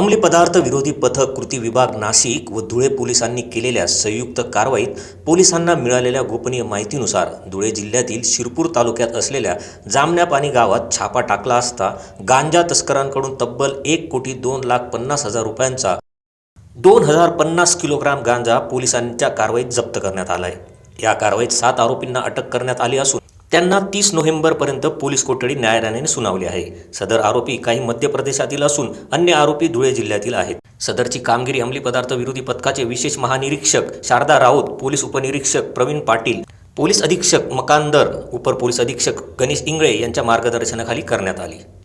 अंमली पदार्थ विरोधी पथक कृती विभाग नाशिक व धुळे पोलिसांनी केलेल्या संयुक्त कारवाईत पोलिसांना मिळालेल्या गोपनीय माहितीनुसार धुळे जिल्ह्यातील शिरपूर तालुक्यात असलेल्या जामण्यापाणी गावात छापा टाकला असता गांजा तस्करांकडून तब्बल एक कोटी दोन लाख पन्नास हजार रुपयांचा दोन हजार पन्नास किलोग्राम गांजा पोलिसांच्या कारवाईत जप्त करण्यात आला आहे या कारवाईत सात आरोपींना अटक करण्यात आली असून त्यांना तीस नोव्हेंबरपर्यंत पोलीस कोठडी न्यायालयाने सुनावली आहे. सदर आरोपी काही मध्य प्रदेशातील असून अन्य आरोपी धुळे जिल्ह्यातील आहेत. सदरची कामगिरी अंमली पदार्थ विरोधी पथकाचे विशेष महानिरीक्षक शारदा राऊत पोलीस उपनिरीक्षक प्रवीण पाटील पोलीस अधीक्षक मकांदर उपर पोलीस अधीक्षक गणेश इंगळे यांच्या मार्गदर्शनाखाली करण्यात आली.